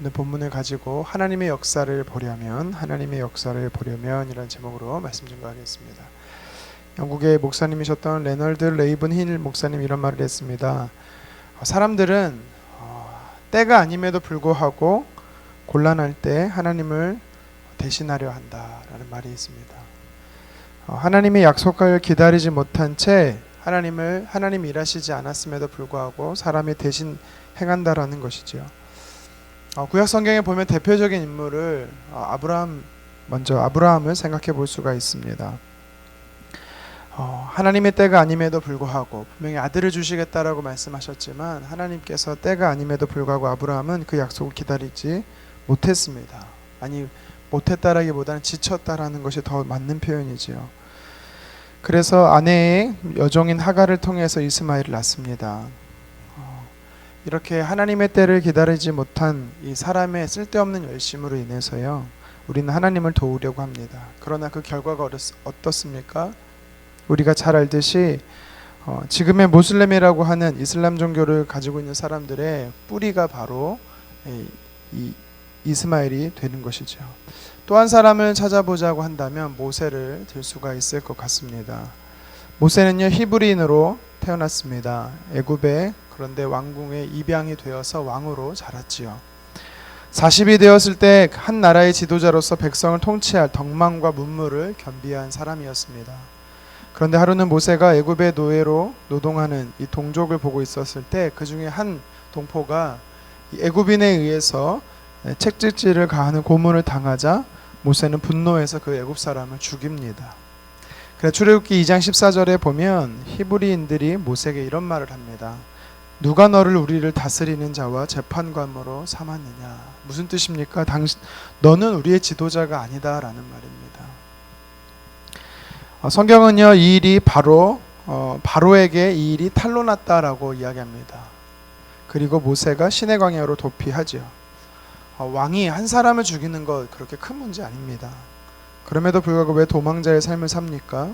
오늘 본문을 가지고 하나님의 역사를 보려면 하나님의 역사를 보려면 이런 제목으로 말씀 증거하겠습니다. 영국의 목사님이셨던 레널드 레이븐 힐 목사님 이런 말을 했습니다. 어, 사람들은 어, 때가 아님에도 불구하고 곤란할 때 하나님을 대신하려 한다라는 말이 있습니다. 어, 하나님의 약속을 기다리지 못한 채 하나님을 하나님 일하시지 않았음에도 불구하고 사람이 대신 행한다라는 것이죠. 어, 구약 성경에 보면 대표적인 인물을 어, 아브라함 먼저 아브라함을 생각해 볼 수가 있습니다. 어, 하나님의 때가 아님에도 불구하고 분명히 아들을 주시겠다라고 말씀하셨지만 하나님께서 때가 아님에도 불구하고 아브라함은 그 약속을 기다리지 못했습니다. 아니 못했다라기보다는 지쳤다라는 것이 더 맞는 표현이지요. 그래서 아내의 여종인 하가를 통해서 이스마엘을 낳습니다. 어, 이렇게 하나님의 때를 기다리지 못한 이 사람의 쓸데없는 열심으로 인해서요. 우리는 하나님을 도우려고 합니다. 그러나 그 결과가 어떻- 어떻습니까? 우리가 잘 알듯이 어, 지금의 모슬렘이라고 하는 이슬람 종교를 가지고 있는 사람들의 뿌리가 바로 이, 이 이스마엘이 되는 것이죠. 또 한 사람을 찾아보자고 한다면 모세를 들 수가 있을 것 같습니다. 모세는요 히브리인으로 태어났습니다. 애굽에 그런데 왕궁의 입양이 되어서 왕으로 자랐지요. 40이 되었을 때 한 나라의 지도자로서 백성을 통치할 덕망과 문무를 겸비한 사람이었습니다. 그런데 하루는 모세가 애굽의 노예로 노동하는 이 동족을 보고 있었을 때 그 중에 한 동포가 이 애굽인에 의해서 책찍질을 가하는 고문을 당하자 모세는 분노해서 그 애굽 사람을 죽입니다. 그래 출애굽기 2장 14절에 보면 히브리인들이 모세에게 이런 말을 합니다. 누가 너를 우리를 다스리는 자와 재판관으로 삼았느냐? 무슨 뜻입니까? 당신 너는 우리의 지도자가 아니다라는 말입니다. 어, 성경은요 이 일이 바로 어, 바로에게 이 일이 탄로났다라고 이야기합니다. 그리고 모세가 시내 광야로 도피하죠. 어, 왕이 한 사람을 죽이는 것 그렇게 큰 문제 아닙니다. 그럼에도 불구하고 왜 도망자의 삶을 삽니까?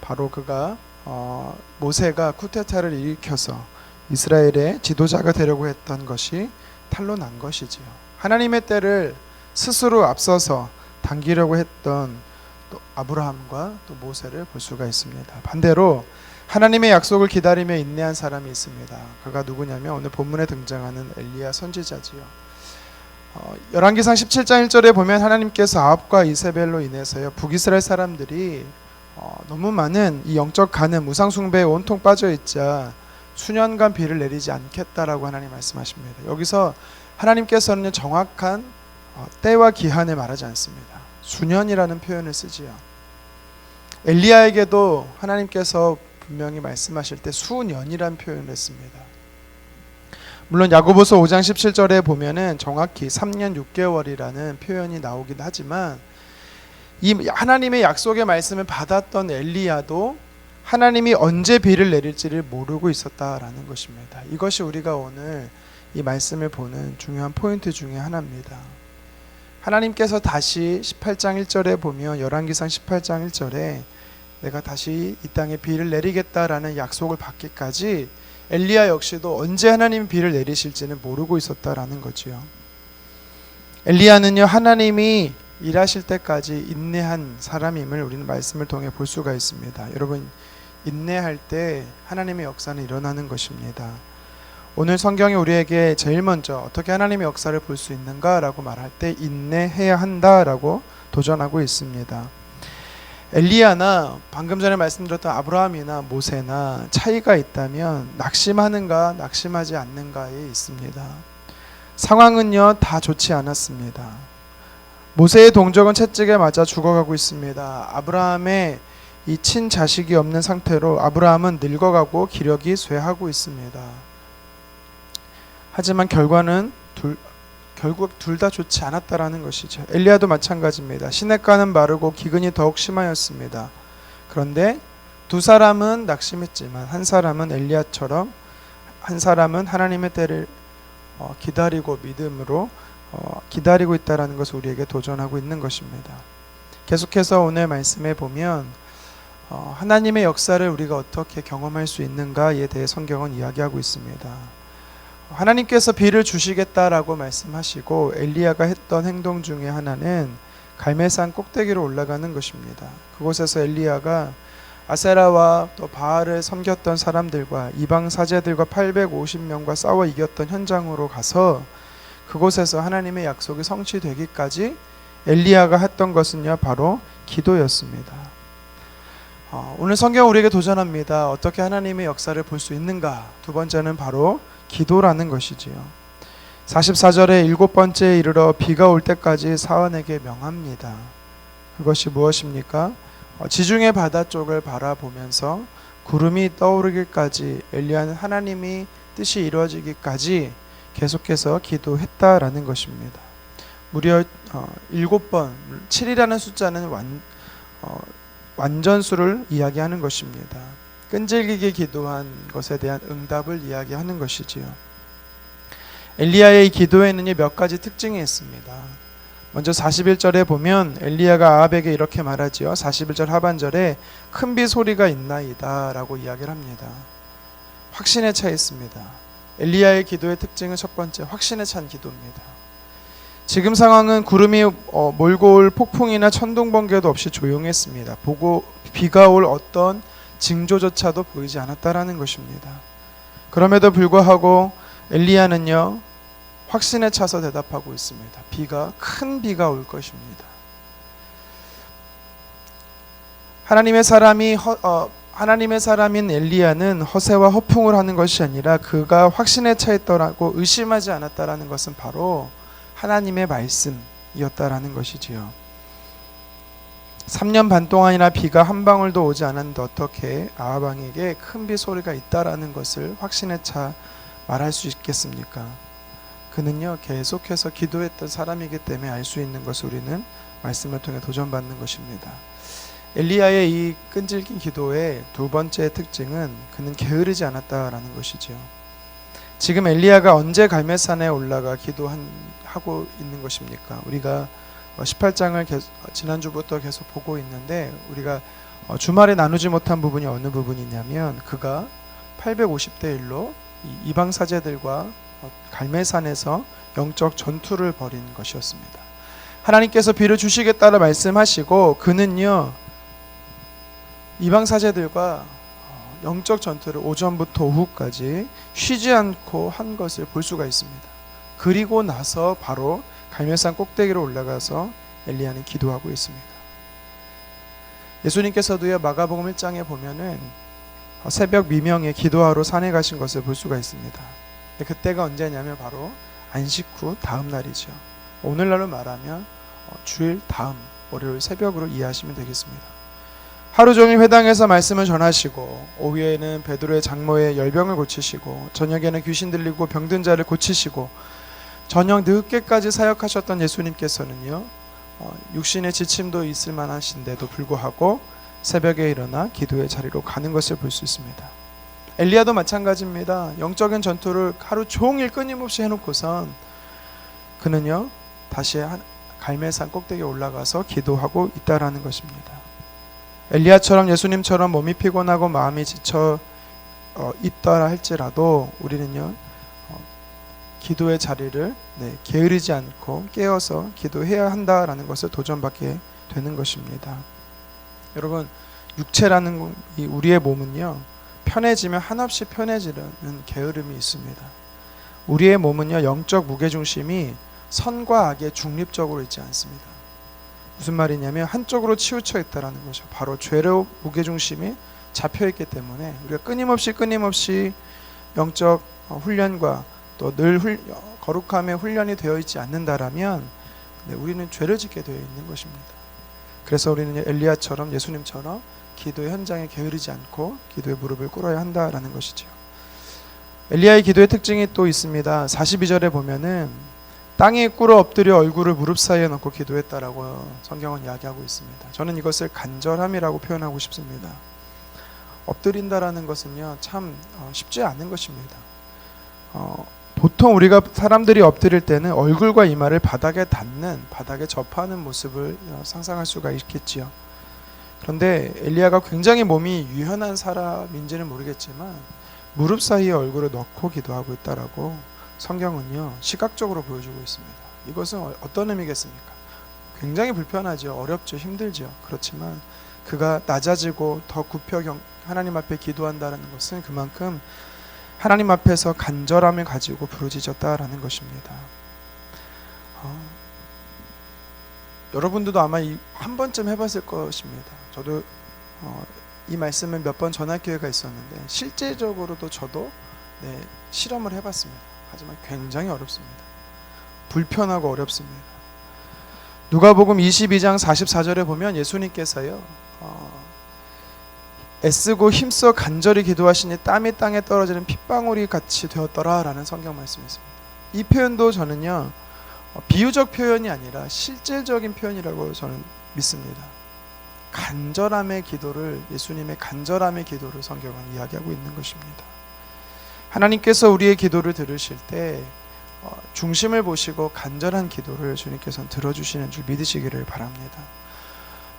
바로 그가 어, 모세가 쿠데타를 일으켜서 이스라엘의 지도자가 되려고 했던 것이 탄로난 것이지요. 하나님의 때를 스스로 앞서서 당기려고 했던 또 아브라함과 또 모세를 볼 수가 있습니다. 반대로 하나님의 약속을 기다리며 인내한 사람이 있습니다. 그가 누구냐면 오늘 본문에 등장하는 엘리야 선지자지요. 어, 열왕기상 17장 1절에 보면 하나님께서 아합과 이세벨로 인해서요 북이스라엘 사람들이 어, 너무 많은 이 영적 간음 우상 숭배에 온통 빠져 있자 수년간 비를 내리지 않겠다라고 하나님 말씀하십니다. 여기서 하나님께서는 정확한 어, 때와 기한을 말하지 않습니다. 수년이라는 표현을 쓰지요. 엘리야에게도 하나님께서 분명히 말씀하실 때 수년이란 표현을 했습니다. 물론 야고보서 5장 17절에 보면은 정확히 3년 6개월이라는 표현이 나오긴 하지만 이 하나님의 약속의 말씀을 받았던 엘리야도 하나님이 언제 비를 내릴지를 모르고 있었다라는 것입니다. 이것이 우리가 오늘 이 말씀을 보는 중요한 포인트 중에 하나입니다. 하나님께서 다시 18장 1절에 보면 열왕기상 18장 1절에 내가 다시 이 땅에 비를 내리겠다라는 약속을 받기까지 엘리야 역시도 언제 하나님이 비를 내리실지는 모르고 있었다라는 거지요. 엘리야는요 하나님이 일하실 때까지 인내한 사람임을 우리는 말씀을 통해 볼 수가 있습니다. 여러분 인내할 때 하나님의 역사는 일어나는 것입니다. 오늘 성경이 우리에게 제일 먼저 어떻게 하나님의 역사를 볼 수 있는가라고 말할 때 인내해야 한다라고 도전하고 있습니다. 엘리야나 방금 전에 말씀드렸던 아브라함이나 모세나 차이가 있다면 낙심하는가 낙심하지 않는가에 있습니다. 상황은요 다 좋지 않았습니다. 모세의 동족은 채찍에 맞아 죽어가고 있습니다. 아브라함의 이 친자식이 없는 상태로 아브라함은 늙어가고 기력이 쇠하고 있습니다. 하지만 결과는 둘, 결국 둘 다 좋지 않았다라는 것이죠. 엘리야도 마찬가지입니다. 시냇가는 마르고 기근이 더욱 심하였습니다. 그런데 두 사람은 낙심했지만 한 사람은 엘리야처럼 한 사람은 하나님의 때를 어, 기다리고 믿음으로 어, 기다리고 있다라는 것을 우리에게 도전하고 있는 것입니다. 계속해서 오늘 말씀에 보면 어, 하나님의 역사를 우리가 어떻게 경험할 수 있는가에 대해 성경은 이야기하고 있습니다. 하나님께서 비를 주시겠다라고 말씀하시고 엘리야가 했던 행동 중에 하나는 갈멜산 꼭대기로 올라가는 것입니다. 그곳에서 엘리야가 아세라와 또 바알을 섬겼던 사람들과 이방 사제들과 850명과 싸워 이겼던 현장으로 가서 그곳에서 하나님의 약속이 성취되기까지 엘리야가 했던 것은요 바로 기도였습니다. 어, 오늘 성경 우리에게 도전합니다. 어떻게 하나님의 역사를 볼 수 있는가? 두 번째는 바로 기도라는 것이지요. 44절에 일곱 번째에 이르러 비가 올 때까지 사원에게 명합니다. 그것이 무엇입니까? 어, 지중해 바다 쪽을 바라보면서 구름이 떠오르기까지 엘리야는 하나님이 뜻이 이루어지기까지 계속해서 기도했다라는 것입니다. 무려 어, 일곱 번 7이라는 숫자는 완 어, 완전수를 이야기하는 것입니다. 끈질기게 기도한 것에 대한 응답을 이야기하는 것이지요. 엘리야의 이 기도에는 몇 가지 특징이 있습니다. 먼저 41절에 보면 엘리야가 아합에게 이렇게 말하지요. 41절 하반절에 큰 비 소리가 있나이다라고 이야기를 합니다. 확신에 차 있습니다. 엘리야의 기도의 특징은 첫 번째 확신에 찬 기도입니다. 지금 상황은 구름이 어, 몰고 올 폭풍이나 천둥 번개도 없이 조용했습니다. 보고 비가 올 어떤 징조조차도 보이지 않았다라는 것입니다. 그럼에도 불구하고 엘리야는요 확신에 차서 대답하고 있습니다. 비가 큰 비가 올 것입니다. 하나님의 사람이 허, 어, 하나님의 사람인 엘리야는 허세와 허풍을 하는 것이 아니라 그가 확신에 차 있더라고 의심하지 않았다라는 것은 바로 하나님의 말씀이었다라는 것이지요. 3년 반 동안이나 비가 한 방울도 오지 않았는데 어떻게 아하방에게 큰 비 소리가 있다라는 것을 확신에 차 말할 수 있겠습니까? 그는요 계속해서 기도했던 사람이기 때문에 알 수 있는 것을 우리는 말씀을 통해 도전받는 것입니다. 엘리야의 이 끈질긴 기도의 두 번째 특징은 그는 게으르지 않았다라는 것이지요. 지금 엘리야가 언제 갈멜산에 올라가 기도한 하고 있는 것입니까? 우리가 18장을 계속, 지난주부터 계속 보고 있는데 우리가 어, 주말에 나누지 못한 부분이 어느 부분이냐면 그가 850대 1로 이방 사제들과 어, 갈멜산에서 영적 전투를 벌인 것이었습니다. 하나님께서 비를 주시겠다라 말씀하시고 그는요 이방 사제들과 어, 영적 전투를 오전부터 오후까지 쉬지 않고 한 것을 볼 수가 있습니다. 그리고 나서 바로 갈멜산 꼭대기로 올라가서 엘리야는 기도하고 있습니다. 예수님께서도요 마가복음 1장에 보면은 어, 새벽 미명에 기도하러 산에 가신 것을 볼 수가 있습니다. 그때가 언제냐면 바로 안식 후 다음 날이죠. 오늘날로 말하면 어, 주일 다음 월요일 새벽으로 이해하시면 되겠습니다. 하루 종일 회당에서 말씀을 전하시고 오후에는 베드로의 장모의 열병을 고치시고 저녁에는 귀신 들리고 병든 자를 고치시고 저녁 늦게까지 사역하셨던 예수님께서는요 어, 육신의 지침도 있을 만하신데도 불구하고 새벽에 일어나 기도의 자리로 가는 것을 볼 수 있습니다. 엘리야도 마찬가지입니다. 영적인 전투를 하루 종일 끊임없이 해놓고선 그는요 다시 한 갈멜산 꼭대기에 올라가서 기도하고 있다라는 것입니다. 엘리야처럼 예수님처럼 몸이 피곤하고 마음이 지쳐 어, 있더라 할지라도 우리는요 어, 기도의 자리를 네, 게으르지 않고 깨어서 기도해야 한다라는 것을 도전받게 되는 것입니다. 여러분 육체라는 이 우리의 몸은요 편해지면 한없이 편해지는 게으름이 있습니다. 우리의 몸은요 영적 무게 중심이 선과 악의 중립적으로 있지 않습니다. 무슨 말이냐면 한쪽으로 치우쳐 있다라는 거죠. 바로 죄로 무게 중심이 잡혀 있기 때문에 우리가 끊임없이 끊임없이 영적 어, 훈련과 또 늘 거룩함의 훈련이 되어 있지 않는다라면 네, 우리는 죄를 짓게 되어 있는 것입니다. 그래서 우리는 엘리야처럼 예수님처럼 기도의 현장에 게으르지 않고 기도의 무릎을 꿇어야 한다라는 것이죠. 엘리야의 기도의 특징이 또 있습니다. 42절에 보면은 땅에 꿇어 엎드려 얼굴을 무릎 사이에 넣고 기도했다라고 성경은 이야기하고 있습니다. 저는 이것을 간절함이라고 표현하고 싶습니다. 엎드린다라는 것은요 참 어, 쉽지 않은 것입니다. 어, 보통 우리가 사람들이 엎드릴 때는 얼굴과 이마를 바닥에 닿는 바닥에 접하는 모습을 어, 상상할 수가 있겠지요. 그런데 엘리야가 굉장히 몸이 유연한 사람인지는 모르겠지만 무릎 사이에 얼굴을 넣고 기도하고 있다라고 성경은요 시각적으로 보여주고 있습니다. 이것은 어- 어떤 의미겠습니까? 굉장히 불편하죠, 어렵죠, 힘들죠. 그렇지만 그가 낮아지고 더 굽혀 경, 하나님 앞에 기도한다는 것은 그만큼 하나님 앞에서 간절함을 가지고 부르짖었다라는 것입니다. 어, 여러분들도 아마 이, 한 번쯤 해봤을 것입니다. 저도 어, 이 말씀을 몇 번 전할 기회가 있었는데 실제적으로도 저도 네, 실험을 해봤습니다. 하지만 굉장히 어렵습니다. 불편하고 어렵습니다. 누가복음 22장 44절에 보면 예수님께서요 어, 애쓰고 힘써 간절히 기도하시니 땀이 땅에 떨어지는 핏방울이 같이 되었더라라는 성경 말씀이 있습니다. 이 표현도 저는요 어, 비유적 표현이 아니라 실제적인 표현이라고 저는 믿습니다. 간절함의 기도를 예수님의 간절함의 기도를 성경은 이야기하고 있는 것입니다. 하나님께서 우리의 기도를 들으실 때 어, 중심을 보시고 간절한 기도를 주님께서는 들어주시는 줄 믿으시기를 바랍니다.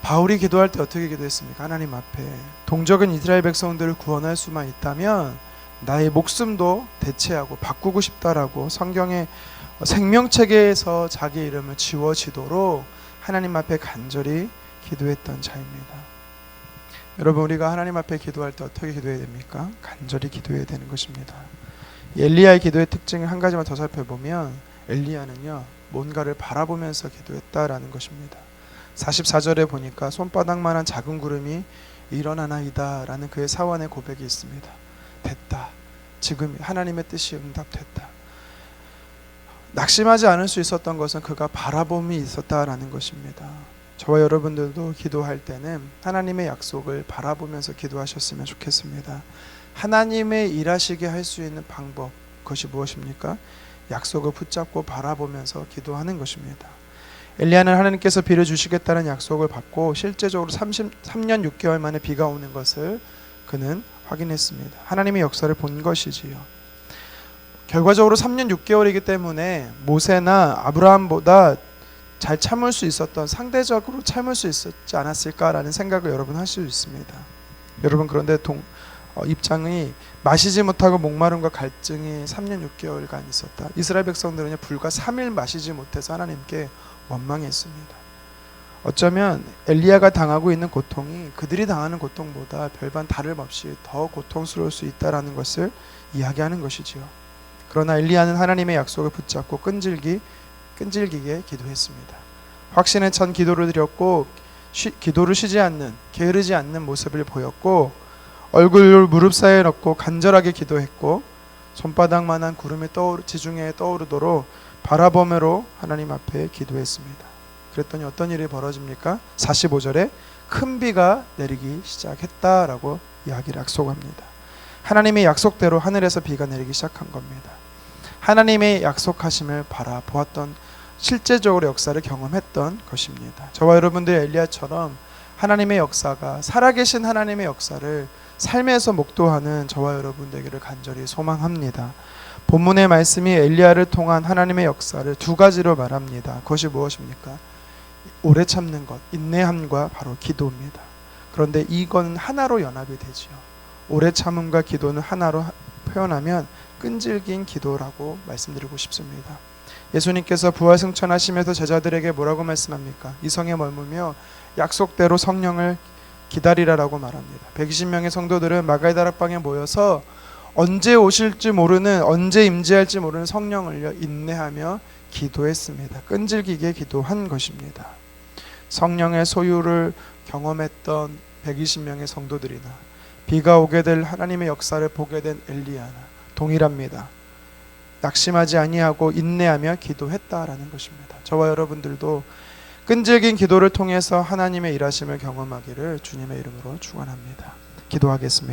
바울이 기도할 때 어떻게 기도했습니까? 하나님 앞에 동적인 이스라엘 백성들을 구원할 수만 있다면 나의 목숨도 대체하고 바꾸고 싶다라고 성경의 생명책에서 자기 이름을 지워지도록 하나님 앞에 간절히 기도했던 자입니다. 여러분 우리가 하나님 앞에 기도할 때 어떻게 기도해야 됩니까? 간절히 기도해야 되는 것입니다. 엘리야의 기도의 특징을 한 가지만 더 살펴보면 엘리야는요 뭔가를 바라보면서 기도했다라는 것입니다. 44절에 보니까 손바닥만한 작은 구름이 일어나나이다라는 그의 사원의 고백이 있습니다. 됐다. 지금 하나님의 뜻이 응답됐다. 낙심하지 않을 수 있었던 것은 그가 바라봄이 있었다라는 것입니다. 저와 여러분들도 기도할 때는 하나님의 약속을 바라보면서 기도하셨으면 좋겠습니다. 하나님의 일하시게 할 수 있는 방법 그것이 무엇입니까? 약속을 붙잡고 바라보면서 기도하는 것입니다. 엘리야는 하나님께서 비를 주시겠다는 약속을 받고 실제적으로 33년 6개월 만에 비가 오는 것을 그는 확인했습니다. 하나님의 역사를 본 것이지요. 결과적으로 3년 6개월이기 때문에 모세나 아브라함보다 잘 참을 수 있었던 상대적으로 참을 수 있었지 않았을까라는 생각을 여러분 할수 있습니다. 여러분 그런데 동, 어, 입장이 마시지 못하고 목마름과 갈증이 3년 6개월간 있었다. 이스라엘 백성들은 불과 3일 마시지 못해서 하나님께 원망했습니다. 어쩌면 엘리야가 당하고 있는 고통이 그들이 당하는 고통보다 별반 다름없이 더 고통스러울 수 있다라는 것을 이야기하는 것이지요. 그러나 엘리야는 하나님의 약속을 붙잡고 끈질기 끈질기게 기도했습니다. 확신에 찬 기도를 드렸고 쉬, 기도를 쉬지 않는 게으르지 않는 모습을 보였고 얼굴을 무릎 사이에 넣고 간절하게 기도했고 손바닥만한 구름이 떠오르 지중해에 떠오르도록 바라보므로 하나님 앞에 기도했습니다. 그랬더니 어떤 일이 벌어집니까? 45절에 큰 비가 내리기 시작했다라고 이야기를 약속합니다. 하나님의 약속대로 하늘에서 비가 내리기 시작한 겁니다. 하나님의 약속하심을 바라보았던 실제적으로 역사를 경험했던 것입니다. 저와 여러분들 엘리야처럼 하나님의 역사가 살아계신 하나님의 역사를 삶에서 목도하는 저와 여러분들에게를 간절히 소망합니다. 본문의 말씀이 엘리야를 통한 하나님의 역사를 두 가지로 말합니다. 그것이 무엇입니까? 오래 참는 것, 인내함과 바로 기도입니다. 그런데 이건 하나로 연합이 되지요. 오래 참음과 기도는 하나로 표현하면 끈질긴 기도라고 말씀드리고 싶습니다. 예수님께서 부활 승천하시면서 제자들에게 뭐라고 말씀합니까? 이 성에 머무며 약속대로 성령을 기다리라라고 말합니다. 120명의 성도들은 마가다락방에 모여서 언제 오실지 모르는 언제 임재할지 모르는 성령을 인내하며 기도했습니다. 끈질기게 기도한 것입니다. 성령의 소유를 경험했던 120명의 성도들이나 비가 오게 될 하나님의 역사를 보게 된 엘리야나 동일합니다. 낙심하지 아니하고 인내하며 기도했다라는 것입니다. 저와 여러분들도 끈질긴 기도를 통해서 하나님의 일하심을 경험하기를 주님의 이름으로 축원합니다. 기도하겠습니다.